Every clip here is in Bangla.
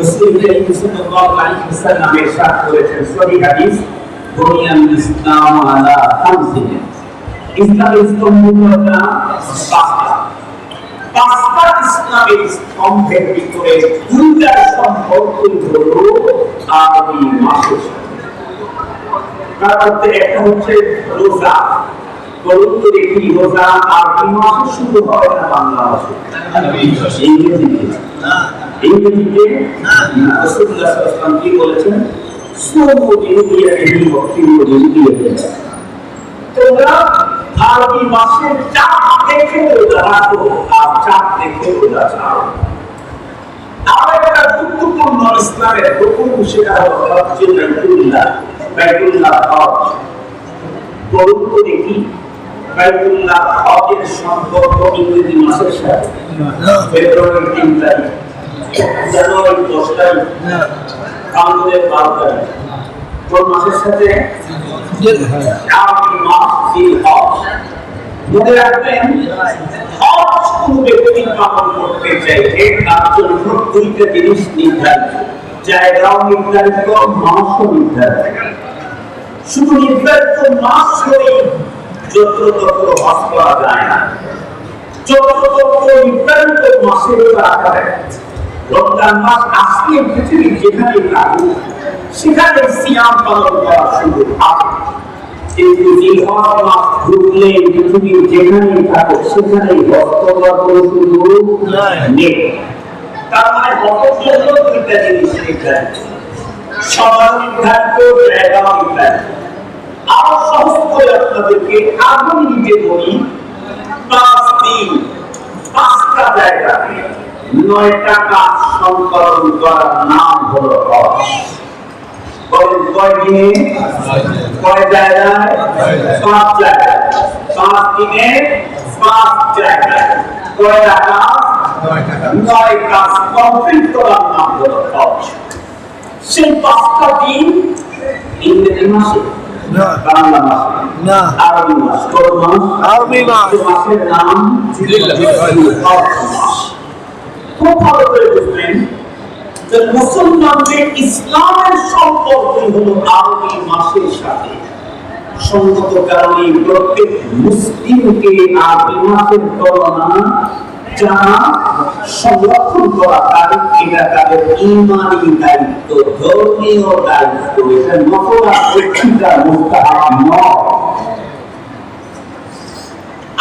রসুল করিম সাল্লাল্লাহু আলাইহি ওয়াসাল্লাম ইরশাদ করেছেন সহিহ হাদিস বুনিয়াল ইসলাম আলা খামসিন। ইসলামের স্তম্ভগুলোটা পাঁচটা। পাঁচটা ইসলামের স্তম্ভের ভিতরে দুইটা সম্পর্ক হলো আরবি মাসের তার মধ্যে একটা হচ্ছে রোজা। বলুন তো দেখি রোজা আরবি মাসে শুরু হয় না বাংলা মাসে? সাল্লাল্লাহু আলাইহি ওয়াসাল্লাম কি বলেছেন? সুমু জিনিয়াহি ওয়াক্তি জিনিয়াহি তোমরা আরবি মাসের চাঁদ দেখে রোজা রাখো আর চাঁদ দেখে রোজা ছাড়ো। আর একটা গুরুত্বপূর্ণ ইসলামের হুকুম সেটা হলো হজ্জে বাইতুল্লাহ বাইতুল্লাহ হজ। বলুন তো দেখি বাইতুল্লাহ হজের সম্পর্ক ইংরেজি মাসের সাথে। ফেব্রুয়ারি তিন তারিখ। জানুয়ারি দশ তারিখ কামরুলের বারো তারিখ কোন মাসের সাথে নির্ধারিত শুধু নির্ধারিত মাস হলেই যত্র তত্র হজ করা যায় না যত্র তত্র নির্ধারিত মাসের হয়। রমজান মাস আসলে পৃথিবীর যেখানে থাকুক সেখানে সিয়াম পালন করা শুরু থাকে কিন্তু জিলহজ মাস ঢুকলে পৃথিবীর যেখানে সেখানেই হজ করা কোনো সুযোগ নেই। তার মানে হজের জন্য দুইটা জিনিস নির্ধারিত। সময় নির্ধারিত জায়গা নির্ধারিত। আরও সহজ করে আপনাদেরকে আগুন নিতে বলি পাঁচ দিন পাঁচটা জায়গা নয়টা কাজ সংকলন করার নাম হলো হজ। কয় দিনে? কয় জায়গায়? পাঁচ জায়গায়। পাঁচ দিনে পাঁচ জায়গায়। কয় টাকা নয় কাজ কমপ্লিট করার নাম হলো হজ। সেই পাঁচটা দিন ইংরেজি মাসে? বাংলা মাসে? না। আরবি মাস। কোন মাস? আরবি মাসের নাম হজ মাস। যে মুসলমানদের ইসলামের সম্পর্ক হলো আরবি মাসের সাথে। সঙ্গত কারণে প্রত্যেক মুসলিমকে আরবি মাসের তুলনা জানা, সংরক্ষণ করা তাদের এটা তাদের ইমানি দায়িত্ব, ধর্মীয় দায়িত্ব, এটা নকরা পত্রিকা মুস্তাহাব নয়।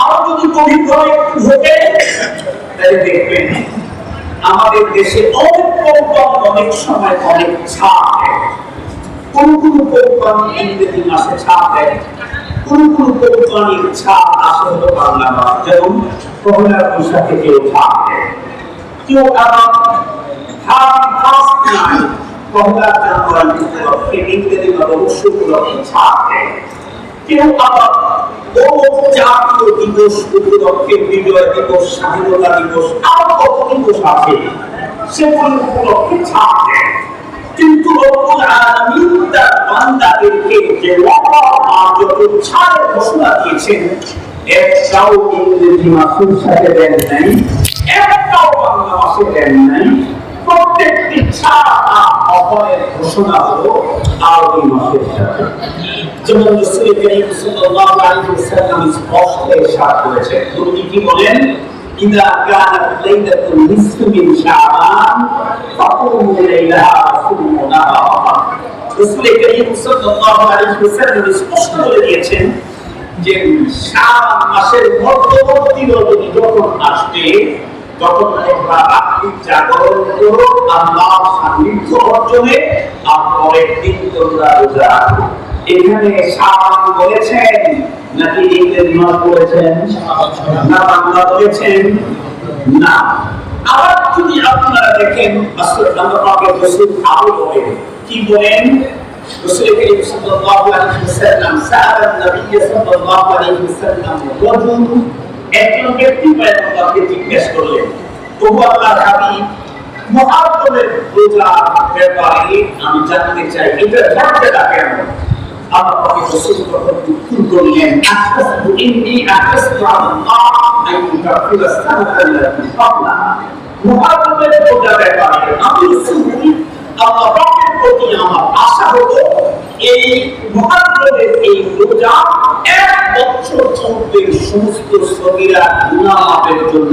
আরও যদি গভীরভাবে ঢোকে, তাহলে দেখবেন আমাদের দেশে অনেক সময় অনেক দেয়। কোন কোন কোম্পানি ইংরেজি মাসে ছাপ দেয়? কোন কোন ছাপ আসে হলো বাংলা মাস? যেমন কেউ ছাপ দেয়। কেউ আবার ইংরেজি ছাপ দেয়। কেউ আবার জাতীয় দিবস, উপলক্ষে বিজয় দিবস, স্বাধীনতা দিবস, আরও কত দিবস আছে, সেগুলো উপলক্ষে ছাপ দেয়। কিন্তু রব্বুল আলামিন তার বান্দাদেরকে যে যত ছাড়ের ঘোষণা দিয়েছেন, একটাও ইংরেজি মাসের সাথে দেন নাই, একটাও বাংলা মাসে দেন নাই। প্রত্যেকটি ছাড় আর অপরের ঘোষণা হলো আরবি মাসের সাথে যেমন রাসূল করিম সাল্লাল্লাহু আলাইহি ওয়াসাল্লাম স্পষ্ট ইরশাদ করেছেন তিনি কি বলেন إذا كانت ليلة النصف من شعبان فقوموا ليلها وصوموا نهارها রাসূল করিম সাল্লাল্লাহু আলাইহি ওয়াসাল্লাম স্পষ্ট বলে দিয়েছেন যে শাবান মাসের মধ্যবর্তী রজনী যখন আসবে তখন তোমরা রাত্রি জাগরণ করো আল্লাহ সান্নিধ্য অর্জনে আর পরের দিন তোমরা রোজা রাখো এখানে শাবান বলেছেন নাকি ইংরেজি মাস বলেছেন না বাংলা বলেছেন না আবার যদি আপনারা দেখেন আসলে আল্লাহ পাকের রাসূল আরো বলেন কি কি বলেন رسول كريم صلى الله عليه وسلم سأل النبي صلى الله عليه وسلم رجل একজন ব্যক্তি পয়গম্বরকে জিজ্ঞেস করলেন তবু আল্লাহর হাবিব ব্যাপারে আমি জানতে চাই এটা হলো এই এই রোজা সমস্ত জন্য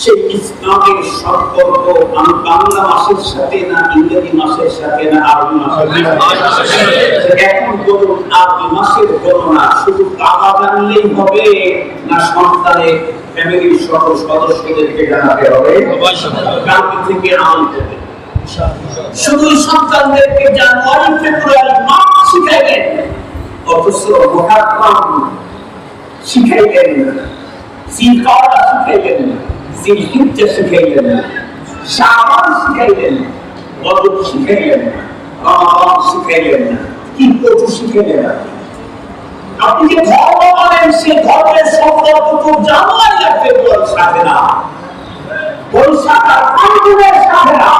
সেই ইসলামের সম্পর্ক আমি বাংলা মাসের সাথে না, ইংরেজি মাসের সাথে না, আরবি মাসের এখন বলুন আরবি মাসের গণনা শুধু টাকা জানলেই হবে না সন্তানের ফ্যামিলির সকল সদস্যদেরকে জানাতে হবে? কালকে থেকে আনতে হবে শুধু সন্তানদেরকে জানুয়ারি, ফেব্রুয়ারি মাস শিখাইলেন। অথচ মহাত্মা শিখাইলেন সিলকাওয়া শিখাইলেন জিলহিজ্জা শিখাইলেন শাবান শিখাইলেন বদর শিখাইলেন রমাদান শিখাইলেন কচু শিখাইলেন আপনি যে ধর্ম মানেন, সে ধর্মের না। না।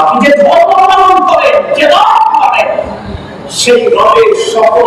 আপনি যে ধর্ম পালন করেন, যে করেন সেই রবের সকল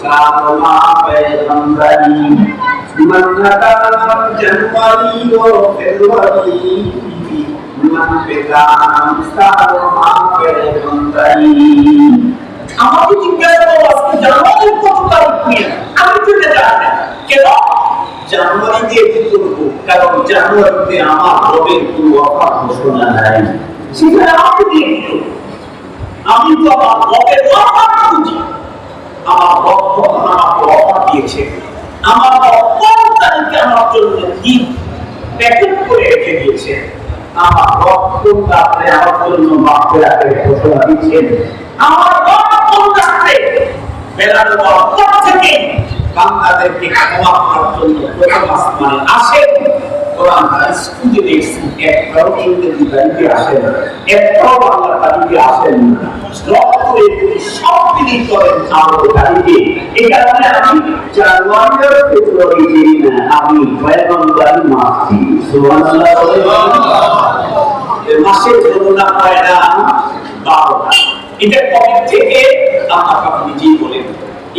সারমা পেগম্বরি মান নাকালাম জানুয়ারি ও ফেব্রুয়ারি মান পেদাম সারমা পেগম্বরি আমাকে জিজ্ঞাসা করো, আজকে জানুয়ারির কত তারিখ নিয়ে? আমি তো এটা জানি না। কেন? জানুয়ারিতে কি করব? কারণ জানুয়ারিতে আমার রবের কোনো অফার ঘোষণা নাই। সেখানে আমাকে দিয়ে আমি তো আমার রবের অফার খুঁজি। আমার রব আমাকে অফার দিয়েছে? আমার রব আমার জন্য দিন প্যাকেট করে রেখে দিয়েছে? আমার রব কোন আমার জন্য মাপে রাখে ঘোষণা দিচ্ছেন আমার রব কোন রাত্রে বেলার পর থেকে বান্দাদেরকে ক্ষমা করার জন্য প্রথম আসমানে আসেন কোরআন হাদিস খুঁজে দেখছি একটাও ইংরেজি বাড়িতে আসেন একটাও বাংলা বাড়িতে আসেন না রক্তরে তিনি সব তিনি করেন আমার বাড়িতে এই কারণে আমি জানুয়ারি আর ফেব্রুয়ারি চিনি না আমি পয়গম্বর মাসি সুবহানাল্লাহ বলে মাসের গণনা হয় না বারোটা এটা কবে থেকে আল্লাহ পাক নিজেই বলেন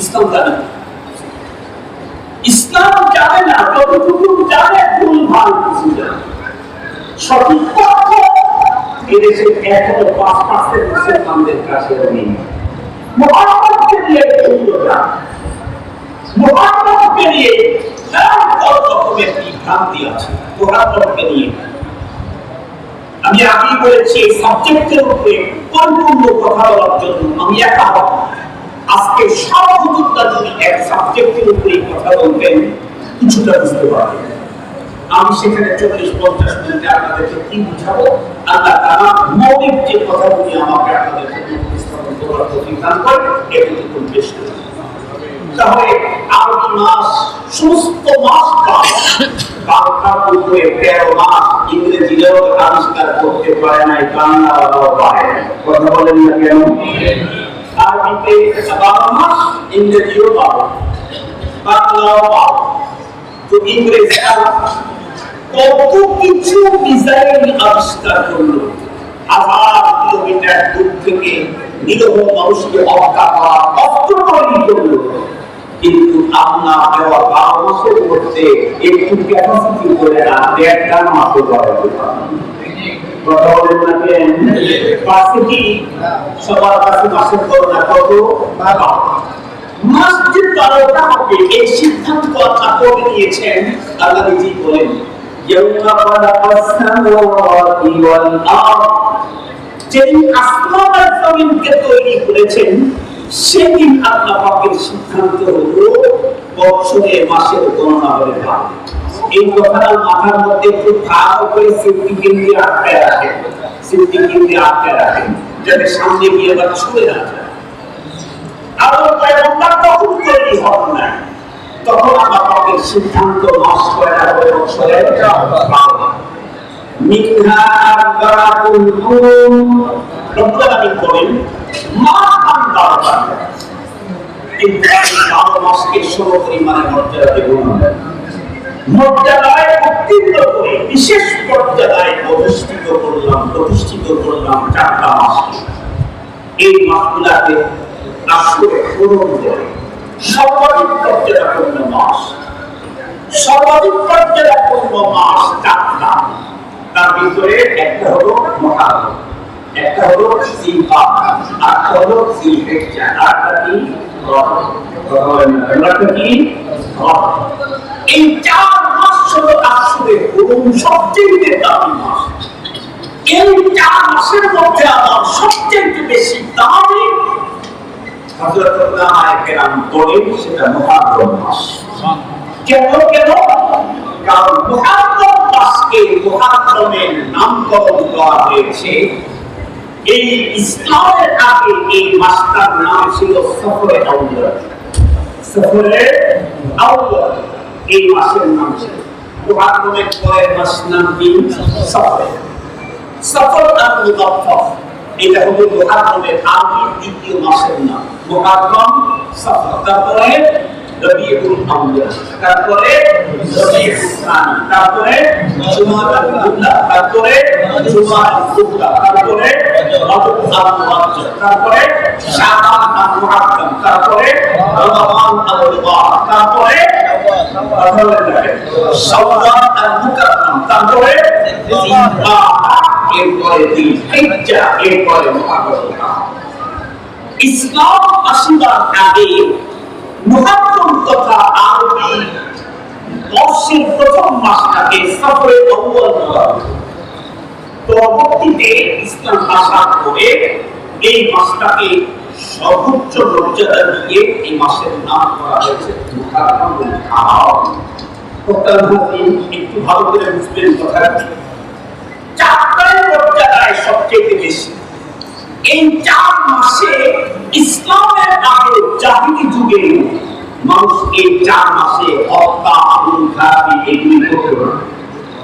ইসলাম জানে। ইসলাম জানে না, যতটুকু জানে, ভুল ভালো কিছু জানে। সঠিক এদেশে এখনও পাঁচ মুসলমানদের কাছে নেই। মোহাম্মদকে নিয়ে মোহাম্মদকে নিয়ে নানান রকমের বিভ্রান্তি আছে। মোহাম্মদকে নিয়ে। আমি আগেই বলেছি, এই সাবজেক্টের উপরে পরিপূর্ণ কথা বলার জন্য আমি একা আজকে সব হুজুররা যদি এক সাবজেক্টের উপরে কথা বলতেন কিছুটা বুঝতে পারবেন। আমি সেখানে চল্লিশ, পঞ্চাশ মিনিটে আপনাদেরকে কি বুঝাবো, আল্লাহ তারা মৌলিক যে কথাগুলি আমাকে আপনাদেরকে উপস্থাপন করার প্রতিজ্ঞান করে এটুকু বেশ তাহলে আরবি মাস, সমস্ত মাস বারোটার উপরে তেরো মাস ইংরেজিরাও আবিষ্কার করতে পারে নাই বাংলাওয়ালাও পারে কথা বলেন না কেন? আরবিতে বারো মাস ইংরেজিও বারো বাংলাও বারো তো ইংরেজরা কত কিছু ডিজাইন আবিষ্কার করল হাজার কিলোমিটার দূর থেকে নিরহ মানুষকে হত্যা করা অস্ত্র তৈরি কিন্তু আপনার দেওয়া বারো মাসের মধ্যে একটু ক্যাপাসিটি করে না দেড়টা মাসও করা সিদ্ধান্ত তৈরি করেছেন সেদিন আল্লাহ সিদ্ধান্ত হলো বছরে মাসের গণনা হয়ে এই কথাটা মাথার মধ্যে একটু ভালো করে স্মৃতি কেন্দ্রে আটকায় রাখেন স্মৃতি কেন্দ্রে আটকায় রাখেন যাতে সামনে গিয়ে আবার ছুঁড়ে না আরও তখন তৈরি না। তখন পাকের সিদ্ধান্ত ষোলো পরিমাণে মর্যাদা দেব না। মর্যাদায় উত্তীর্ণ করে বিশেষ মর্যাদায় প্রতিষ্ঠিত করলাম প্রতিষ্ঠিত করলাম চারটা মাসকে। এই মাসগুলাকে আসলে পূরণ করে সর্বাধিক মর্যাদাপূর্ণ মাস। সর্বাধিক মর্যাদাপূর্ণ মাস চারটা। তার ভিতরে একটা হলো মহারম, একটা হলো জিলহজ আরেকটা হলো জিলহিজ্জা আরেকটা কি? রজব আরেকটা কি? এই চার মাস হলো আসলে সবচেয়ে দামি মাস। এই চার মাসের মধ্যে আমার সবচেয়ে বেশি দামি কেন কেন? কারণ মুহাররম মাসকে মুহাররমের নামকরণ করা হয়েছে। এই ইসলামের আগে এই মাসটার নাম ছিল সফরে আউয়াল সফরে আউয়াল এই মাসের নাম ছিল পরের মাস নাম কি সফরে সফর আর মুদাফফর এটা হলো মুহাররমের আরবি দ্বিতীয় মাসের নাম। মুহাররম সফর তারপরে রবিউল আউয়াল, তারপরে রবিউল তারপরে জুমাদাল উলা তারপরে জুমাদাল কুবরা তারপরে রজব আল মুআজ্জল তারপরে শাবান আল মুহাররম তারপরে রমাদান আল মুবারক তারপরে শাওয়াল আল মুকাররম তারপরে এরপরে এরপরে ইসলাম আসিবার আগে মুহাররম তথা আরবি বর্ষের প্রথম মাসটাকে সফরে আউয়াল বলা। পরবর্তীতে ইসলাম আসার পরে এই মাসটাকে সর্বোচ্চ মর্যাদা দিয়ে এই মাসের নাম করা হয়েছে। একটু ভালো করে বুঝবেন কথাটি। চারটায় মর্যাদায় সবচেয়ে বেশি। এই চার মাসে ইসলামের আগে জাহিলি যুগে মানুষ এই চার মাসে হত্যা, খুন, খারাপি এগুলি করতে না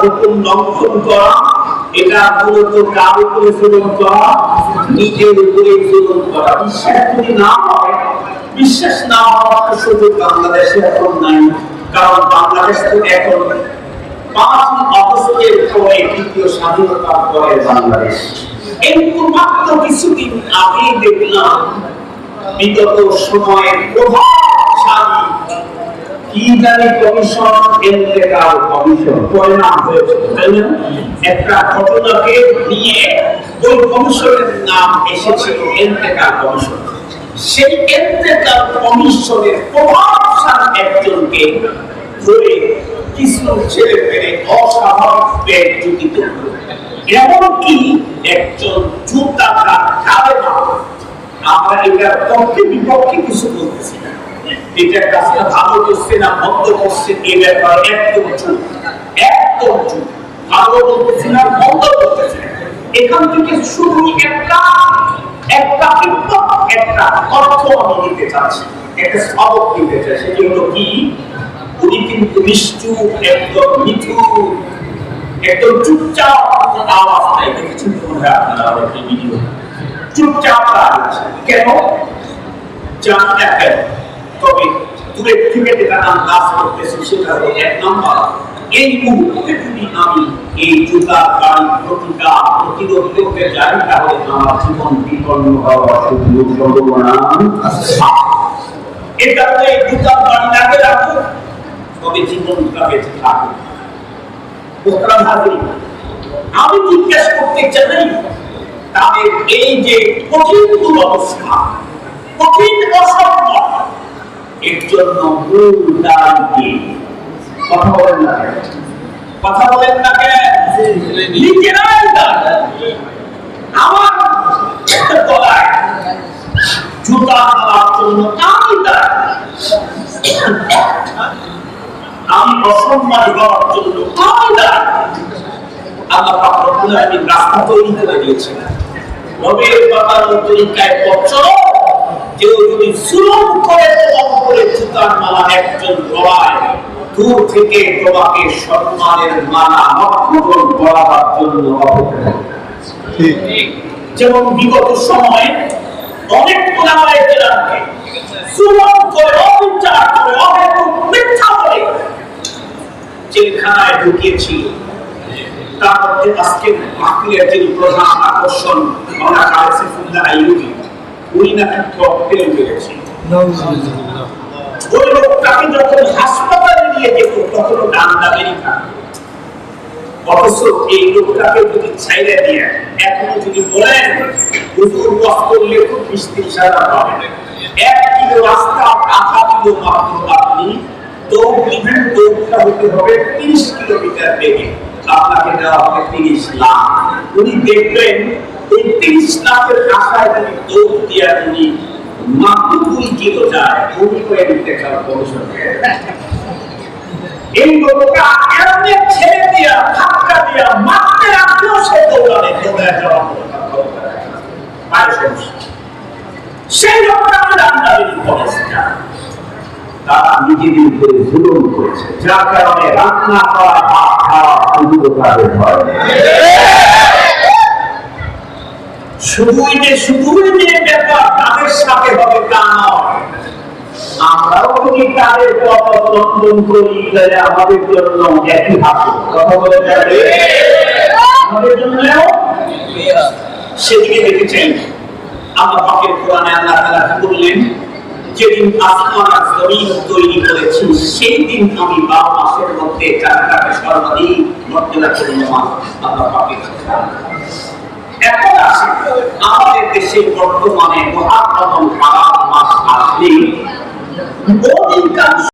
হুকুম লঙ্ঘন করা, এটা মূলত কার উপরে করা? নিজের উপরে করা। বিশ্বাস যদি না বিশ্বাস না হওয়ার সুযোগ বাংলাদেশে এখন নাই। কারণ বাংলাদেশ তো এখন পরে দ্বিতীয় স্বাধীনতার পরে বাংলাদেশ। কিন্তু মাত্র কিছুদিন আগে দেখলাম, বিগত সময়ের প্রভাবশালী কি জানি কমিশন কমিশন পরিণাম হয়েছে একটা ঘটনাকে নিয়ে ওই কমিশনের নাম এসেছিল কমিশন। সেই কমিশনের একজনকে ধরে ছেলে পেলে অস্বাভাবিক জুতিত এমনকি একজন জুতাটা খাবে না আমরা এটার পক্ষে বিপক্ষে কিছু বলতেছি না। এটা কাজটা ভালো করছে না মন্দ করছে এ ব্যাপারে একদম চুপ। একদম চুপ। ভালো বলতেছি না মন্দ করতেছি এখান থেকে শুধু একটা একটা কিন্তু একটা অর্থ আমি দিতে চাচ্ছি। একটা সবক দিতে চাই, সেটি হলো কি? উনি কিন্তু নিষ্ঠুর একদম নিঠুর, একদম চুপচাপ আওয়াজ নাই দেখেছেন তোমরা আপনারা ভিডিও? চুপচাপ কেন? জানি না কেন তবে দূরের থেকে যেটা নাম কাজ করতেছে সেটা হলো এক নম্বর। এই মুহূর্তে যদি আমি এই জুতা গাড়ি প্রতিকার প্রতিরোধ করতে তাহলে আমার জীবন বিপন্ন হওয়ার সুযোগ সম্ভাবনা এ কারণে এই জুতা লাগে রাখো, তবে জীবনটা বেঁচে থাকবে আমি জিজ্ঞেস করতে চাই, তাদের এই যে কঠিন দুরবস্থা, কঠিন অসম্ভব এর জন্য মূল দান কি? কথা বলেন না কথা বলেন না কেন? আমার গলায় জুতা খাওয়ার জন্য আমি আমি অসম্মান হওয়ার জন্য আমি আল্লাহ রব্বুল আলামিন রাস্তা তৈরি করে দিয়েছেন। নবীর বাবার তরিকায় পথ চলো কেউ যদি জুলুম করে জুতার মালা একজন গলায় দূর থেকে তোমাকে সম্মানের মালা নক্ষত্র জন্য যেমন বিগত সময়ে অনেক ওলামায়ে কেরামকে জুলুম করে অবিচার করে অহেতুক মিথ্যা বলে জেলখানায় ঢুকিয়েছিল। তার মধ্যে আজকে মাহফিলের যিনি প্রধান আকর্ষণ আইয়ুবী উনি নাকি ককটেল মেরেছে ওই লোকটাকে যখন হাসপাতালে নিয়ে যেত তখন ডান আমেরিকা অথচ এই লোকটাকে যদি ছাইড়ে দিয়ে এখনও যদি বলেন হুজুর ওয়াজ করলে খুব মিষ্টি ইশারা পাবেন এক কিলো রাস্তা আধা কিলো মাত্র আপনি দৌড় দৌড়টা হতে হবে তিরিশ কিলোমিটার বেগে। আপনাকে দেওয়া হবে তিরিশ লাখ। উনি দেখবেন লাখের আশায় যদি দৌড় উনি মাত্র দুই কিলো যায় চান ভবিষ্যতে এই লোকটা এমনি ছেড়ে দিয়া, ধাক্কা দিয়া মারতে রাখলেও সে দৌড়ানে দৌড়ে সেই লোকটা করেছে তারা নিজেদের করেছে, যার কারণে রান্না করা, ভাত খাওয়া শুধুই যে শুধুই যে ব্যাপার, তাদের সাথে হবে তা নয় আমরাও যদি তাদের পথ অবলম্বন করি, তাহলে আমাদের জন্য একই হাতে কথা বলে যাবে আমাদের জন্য সেদিকে চাই আল্লাহ পাকের কোরআনে আল্লাহ তাআলা বললেন? যেদিন আসমান আর জমিন তৈরি করেছি সেই দিন আমি বারো মাসের মধ্যে চারটাকে সর্বাধিক মর্যাদা করলাম আল্লাহ পাকের। এখন আসে আমাদের দেশে বর্তমানে মহাপ্রথম খারাপ মাস আসলে অধিকাংশ